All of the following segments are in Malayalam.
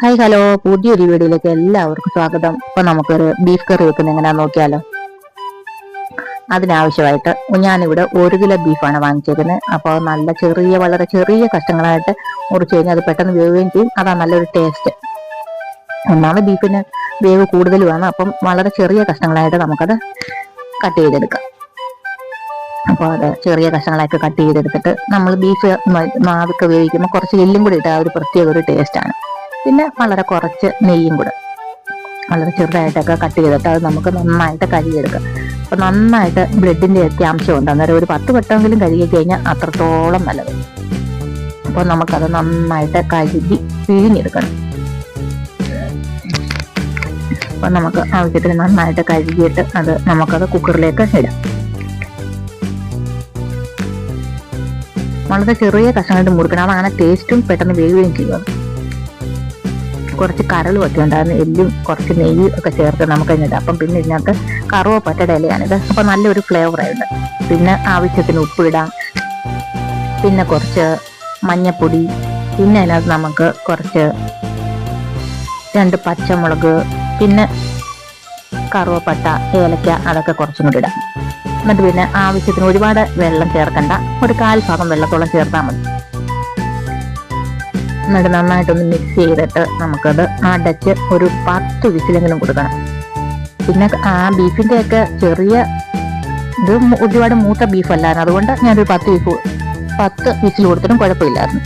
ഹായ് ഹലോ പുതിയൊരു വീഡിയോയിലേക്ക് എല്ലാവർക്കും സ്വാഗതം. ഇപ്പൊ നമുക്കൊരു ബീഫ് കറി വെക്കുന്ന എങ്ങനെയാ നോക്കിയാലോ. അതിനാവശ്യമായിട്ട് ഞാനിവിടെ ഒരു കിലോ ബീഫാണ് വാങ്ങിച്ചേക്കുന്നത്. അപ്പോൾ നല്ല ചെറിയ വളരെ ചെറിയ കഷ്ണങ്ങളായിട്ട് മുറിച്ച് കഴിഞ്ഞാൽ അത് പെട്ടെന്ന് വേവുകയും ചെയ്യും. അതാ നല്ലൊരു ടേസ്റ്റ് ഒന്നാമത് ബീഫിന് വേവ് കൂടുതൽ വേണം. അപ്പം വളരെ ചെറിയ കഷ്ണങ്ങളായിട്ട് നമുക്കത് കട്ട് ചെയ്തെടുക്കാം. അപ്പോൾ അത് ചെറിയ കഷ്ണങ്ങളായിട്ട് കട്ട് ചെയ്തെടുത്തിട്ട് നമ്മൾ ബീഫ് മാവൊക്കെ വേവിക്കുമ്പോൾ കുറച്ച് എല്ലും കൂടി ഇട്ടാൽ ഒരു പ്രത്യേക ഒരു ടേസ്റ്റാണ് പിന്നെ വളരെ കുറച്ച് നെയ്യും കൂടെ. വളരെ ചെറുതായിട്ടൊക്കെ കട്ട് ചെയ്തിട്ട് അത് നമുക്ക് നന്നായിട്ട് കഴുകിയെടുക്കാം. അപ്പൊ നന്നായിട്ട് ബ്ലഡിന്റെ ഒക്കെ അംശമുണ്ട് അന്നേരം ഒരു പത്ത് വട്ടമെങ്കിലും കഴുകി കഴിഞ്ഞാൽ അത്രത്തോളം നല്ലത്. അപ്പോൾ നമുക്കത് നന്നായിട്ട് കഴുകി പിഴിഞ്ഞെടുക്കണം. അപ്പൊ നമുക്ക് ആവശ്യത്തിന് നന്നായിട്ട് കഴുകിയിട്ട് അത് നമുക്കത് കുക്കറിലേക്ക് ഇടാം. വളരെ ചെറിയ കഷ്ണമായിട്ട് മുറുക്കണം. അതാണ് ടേസ്റ്റും പെട്ടെന്ന് വേവുകയും ചെയ്യുന്നത്. കുറച്ച് കരളും ഒക്കെ ഉണ്ടായിരുന്നു എല്ലും കുറച്ച് നെയ്യ് ഒക്കെ ചേർത്ത് നമുക്ക് കഴിഞ്ഞത് അപ്പം പിന്നെ ഇതിനകത്ത് കറുവപ്പറ്റയുടെ ഇലയാണിത് അപ്പം നല്ലൊരു ഫ്ലേവർ ആയിട്ട് പിന്നെ ആവശ്യത്തിന് ഉപ്പിടാം പിന്നെ കുറച്ച് മഞ്ഞപ്പൊടി. പിന്നെ അതിനകത്ത് നമുക്ക് കുറച്ച് രണ്ട് പച്ചമുളക്. പിന്നെ കറുവപ്പട്ട ഏലക്ക അതൊക്കെ കുറച്ചും കൂടി ഇടാം. എന്നിട്ട് പിന്നെ ആവശ്യത്തിന് ഒരുപാട് വെള്ളം ചേർക്കണ്ട. ഒരു കാൽ ഭാഗം വെള്ളത്തോളം ചേർത്താൽ മതി. എന്നിട്ട് നന്നായിട്ടൊന്ന് മിക്സ് ചെയ്തിട്ട് നമുക്കത് അടച്ച് ഒരു പത്ത് വിസിലെങ്കിലും കൊടുക്കണം. പിന്നെ ആ ബീഫിന്റെ ഒക്കെ ചെറിയ ഇത് ഒരുപാട് മൂത്ത ബീഫ് അല്ലായിരുന്നു അതുകൊണ്ട് ഞാനൊരു പത്ത് ബീഫ് പത്ത് വിസിൽ കൊടുത്തിട്ടും കുഴപ്പമില്ലായിരുന്നു.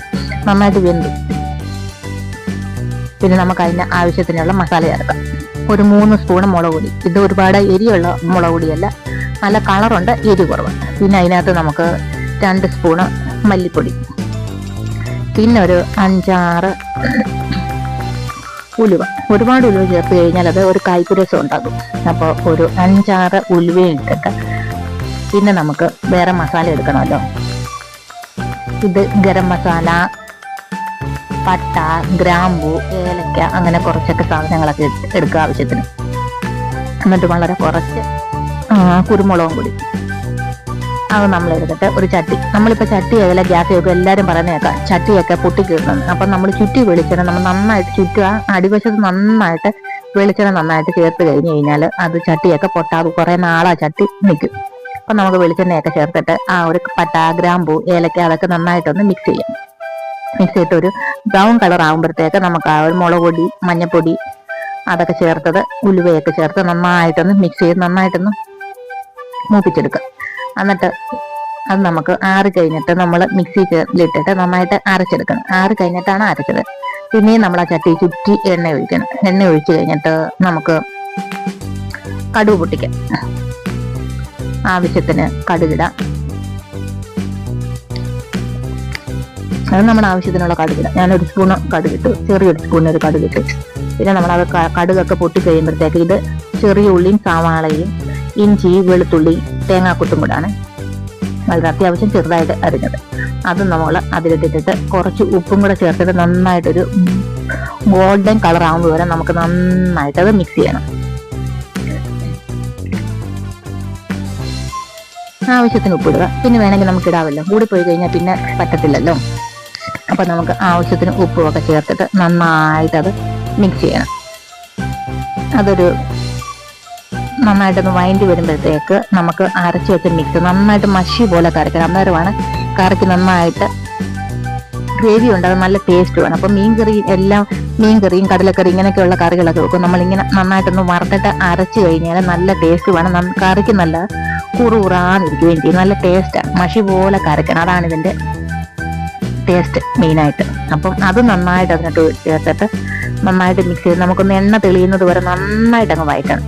നന്നായിട്ട് വെന്തു. പിന്നെ നമുക്ക് അതിന് ആവശ്യത്തിനുള്ള മസാല ചേർക്കാം. ഒരു മൂന്ന് സ്പൂൺ മുളക് പൊടി. ഇത് ഒരുപാട് എരിയുള്ള മുളക് പൊടിയല്ല നല്ല കളറുണ്ട് എരി കുറവ് പിന്നെ അതിനകത്ത് നമുക്ക് രണ്ട് സ്പൂണ് മല്ലിപ്പൊടി. പിന്നെ ഒരു അഞ്ചാറ് ഉലുവ. ഒരുപാട് ഉലുവ ചേർത്ത് കഴിഞ്ഞാൽ അത് ഒരു കായ്പുരസം ഉണ്ടാകും. അപ്പോൾ ഒരു അഞ്ചാറ് ഉലുവയും ഇട്ടിട്ട് പിന്നെ നമുക്ക് വേറെ മസാല എടുക്കണമല്ലോ. ഇത് ഗരം മസാല പട്ട ഗ്രാമ്പു ഏലക്ക അങ്ങനെ കുറച്ചൊക്കെ സാധനങ്ങളൊക്കെ എടുക്കുക ആവശ്യത്തിന്. എന്നിട്ട് വളരെ കുറച്ച് കുരുമുളകും കൂടി. അത് നമ്മൾ എടുത്തിട്ട് ഒരു ചട്ടി. നമ്മളിപ്പോൾ ചട്ടി ഏതല്ല ഗ്യാസ് വെക്കും എല്ലാവരും പറയുന്ന കേൾക്കാം ചട്ടിയൊക്കെ പൊട്ടിക്കീറുന്നത് അപ്പം നമ്മൾ ചുറ്റി വെളിച്ചെണ്ണ നമ്മൾ നന്നായിട്ട് ചുറ്റുക അടിവശത്ത് നന്നായിട്ട് വെളിച്ചെണ്ണ നന്നായിട്ട് ചേർത്ത് കഴിഞ്ഞ് കഴിഞ്ഞാൽ അത് ചട്ടിയൊക്കെ പൊട്ടാതെ കുറേ നാളാ ചട്ടി നിൽക്കും. അപ്പം നമുക്ക് വെളിച്ചെണ്ണയൊക്കെ ചേർത്തിട്ട് ആ ഒരു പട്ട ഗ്രാമ്പൂ ഏലക്ക അതൊക്കെ നന്നായിട്ടൊന്ന് മിക്സ് ചെയ്യാം. മിക്സ് ചെയ്തിട്ട് ഒരു ബ്രൗൺ കളർ ആകുമ്പോഴത്തേക്ക് നമുക്ക് ആ ഒരു മുളക് പൊടി മഞ്ഞപ്പൊടി അതൊക്കെ ചേർത്തത് ഉലുവയൊക്കെ ചേർത്ത് നന്നായിട്ടൊന്ന് മിക്സ് ചെയ്ത് നന്നായിട്ടൊന്ന് മൂപ്പിച്ചെടുക്കുക എന്നിട്ട് അത് നമുക്ക് ആറ് കഴിഞ്ഞിട്ട് നമ്മൾ മിക്സിയിലിട്ടിട്ട് നന്നായിട്ട് അരച്ചെടുക്കണം. ആറ് കഴിഞ്ഞിട്ടാണ് അരച്ചത്. പിന്നെയും നമ്മൾ ആ ചട്ടി ചുറ്റി എണ്ണ ഒഴിക്കണം. എണ്ണ ഒഴിച്ചു കഴിഞ്ഞിട്ട് നമുക്ക് കടുവ് പൊട്ടിക്കാം. ആവശ്യത്തിന് കടുകിടാം. അത് നമ്മുടെ ആവശ്യത്തിനുള്ള കടുകിടാം. ഞാനൊരു സ്പൂൺ കടുകിട്ടു. ചെറിയൊരു സ്പൂണിന് ഒരു കടുകിട്ടു. പിന്നെ നമ്മളത് കടുകൊക്കെ പൊട്ടി കഴിയുമ്പോഴത്തേക്ക് ഇത് ചെറിയ ഉള്ളിയും സവാളയും ഇഞ്ചി വെളുത്തുള്ളി തേങ്ങാ കൂടാണ് വളരെ അത്യാവശ്യം ചെറുതായിട്ട് അരിഞ്ഞത്. അത് നമ്മൾ അതിലിട്ടിട്ട് കുറച്ച് ഉപ്പും കൂടെ ചേർത്തിട്ട് നന്നായിട്ടൊരു ഗോൾഡൻ കളർ ആകുമ്പോൾ വരെ നമുക്ക് നന്നായിട്ട് അത് മിക്സ് ചെയ്യണം. ആവശ്യത്തിന് ഉപ്പിടുക പിന്നെ വേണമെങ്കിൽ നമുക്ക് ഇടാമല്ലോ. പോയി കഴിഞ്ഞാൽ പിന്നെ പറ്റത്തില്ലല്ലോ. അപ്പൊ നമുക്ക് ആവശ്യത്തിന് ഉപ്പും ഒക്കെ ചേർത്തിട്ട് നന്നായിട്ട് അത് മിക്സ് ചെയ്യണം. അതൊരു നന്നായിട്ടൊന്ന് വൈൻഡ് വരുമ്പോഴത്തേക്ക് നമുക്ക് അരച്ചു വെച്ച മിക്സ് നന്നായിട്ട് മഷി പോലെ കരക്കണം അന്നേരമാണ് കറിക്ക് നന്നായിട്ട് ഗ്രേവി ഉണ്ട് അത് നല്ല ടേസ്റ്റ് വേണം. അപ്പോൾ മീൻ കറി എല്ലാം മീൻ കറിയും കടലക്കറി ഇങ്ങനെയൊക്കെയുള്ള കറികളൊക്കെ വെക്കും. നമ്മളിങ്ങനെ നന്നായിട്ടൊന്ന് വറുത്തിട്ട് അരച്ച് കഴിഞ്ഞാൽ നല്ല ടേസ്റ്റ് വേണം. കറിക്ക് നല്ല കുറുകുറാന്നിരിക്കുകയും ചെയ്യും നല്ല ടേസ്റ്റാണ് മഷി പോലെ കരക്കണം അതാണ് ഇതിന്റെ ടേസ്റ്റ് മെയിനായിട്ട് അപ്പം അത് നന്നായിട്ട് അതിനകത്ത് ചേർത്തിട്ട് നന്നായിട്ട് മിക്സ് ചെയ്ത് നമുക്കൊന്ന് എണ്ണ തെളിയുന്നത് വരെ നന്നായിട്ട് അങ്ങ് വയറ്റണം.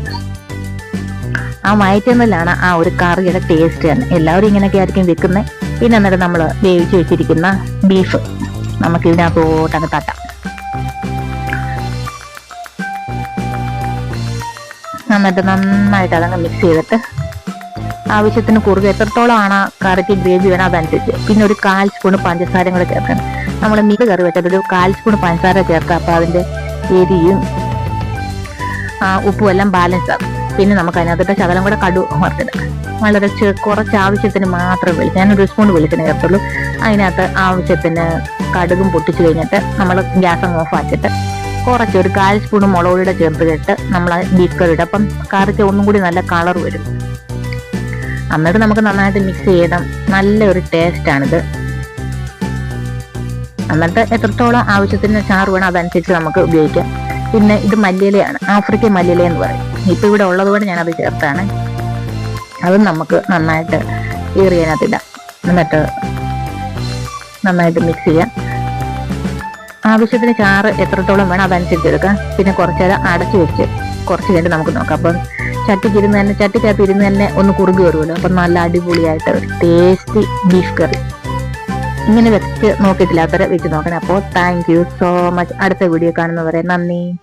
ആ മയറ്റുന്നതിലാണ് ആ ഒരു കറിയുടെ ടേസ്റ്റ് തന്നെ എല്ലാവരും ഇങ്ങനെയൊക്കെ ആയിരിക്കും വെക്കുന്നത് പിന്നെ എന്നിട്ട് നമ്മൾ വേവിച്ച് വെച്ചിരിക്കുന്ന ബീഫ് നമുക്ക് ഇതിനകത്തോട്ട് അങ്ങ് തട്ടാം. എന്നിട്ട് നന്നായിട്ട് അതങ്ങ് മിക്സ് ചെയ്തിട്ട് ആവശ്യത്തിന് കുറുകെ എത്രത്തോളമാണ് കറിക്ക് ഗ്രേവി വേണം അതനുസരിച്ച്. പിന്നെ ഒരു കാൽ സ്പൂൺ പഞ്ചസാരയും കൂടെ ചേർക്കണം. നമ്മൾ മീൻ കറി വെച്ചാൽ ഒരു കാൽ സ്പൂൺ പഞ്ചസാര ചേർക്കാം അപ്പോൾ അതിന്റെ എരിയും ഉപ്പും എല്ലാം ബാലൻസ് ആകും. പിന്നെ നമുക്ക് അതിനകത്തിട്ട് ശകലം കൂടെ കടു വറുത്തെടുക്കാം വളരെ കുറച്ച് ആവശ്യത്തിന് മാത്രം വെളിച്ചെണ്ണ ഞാനൊരു സ്പൂൺ വെളിച്ചെണ്ണ ചേർത്തുള്ളൂ. അതിനകത്ത് ആവശ്യത്തിന് കടുകും പൊട്ടിച്ചു കഴിഞ്ഞിട്ട് നമ്മൾ ഗ്യാസ് അങ്ങ് ഓഫ് ആക്കിയിട്ട് കുറച്ച് ഒരു കാൽ സ്പൂൺ മുളക് പൊടിയുടെ ചേർത്തിട്ട് നമ്മൾ ബീഫ് കറി ഇടും. അപ്പം കറിക്ക് ഒന്നും കൂടി നല്ല കളർ വരും. എന്നിട്ട് നമുക്ക് നന്നായിട്ട് മിക്സ് ചെയ്താൽ നല്ലൊരു ടേസ്റ്റ് ആണിത്. എന്നിട്ട് എത്രത്തോളം ആവശ്യത്തിന് ചാറ് വേണം അതനുസരിച്ച് നമുക്ക് ഉപയോഗിക്കാം. പിന്നെ ഇത് മല്ലിയിലയാണ് ആഫ്രിക്കൻ മല്ലിയില എന്ന് പറയും. ഇപ്പൊ ഇവിടെ ഉള്ളത് കൊണ്ട് ഞാനത് ചേർത്താണ്. അതും നമുക്ക് നന്നായിട്ട് ഏറിയതിനകത്തിടാം എന്നിട്ട് നന്നായിട്ട് മിക്സ് ചെയ്യാം. ആവശ്യത്തിന് ചാറ് എത്രത്തോളം വേണം അതനുസരിച്ച് എടുക്കാം. പിന്നെ കുറച്ച് നേരം അടച്ചു വെച്ച് കുറച്ച് കഴിഞ്ഞ് നമുക്ക് നോക്കാം. അപ്പം ചട്ടിക്ക് ഇരുന്ന് തന്നെ ചട്ടിക്കകത്ത് ഇരുന്ന് തന്നെ ഒന്ന് കുറുകി വരുമല്ലോ. അപ്പം നല്ല അടിപൊളിയായിട്ട് ടേസ്റ്റി ബീഫ് കറി ഇങ്ങനെ വെച്ച് നോക്കിയിട്ടില്ലാത്തവരെ വെച്ച് നോക്കണം. അപ്പോൾ താങ്ക് സോ മച്ച് അടുത്ത വീഡിയോ കാണുന്നവരെ. നന്ദി.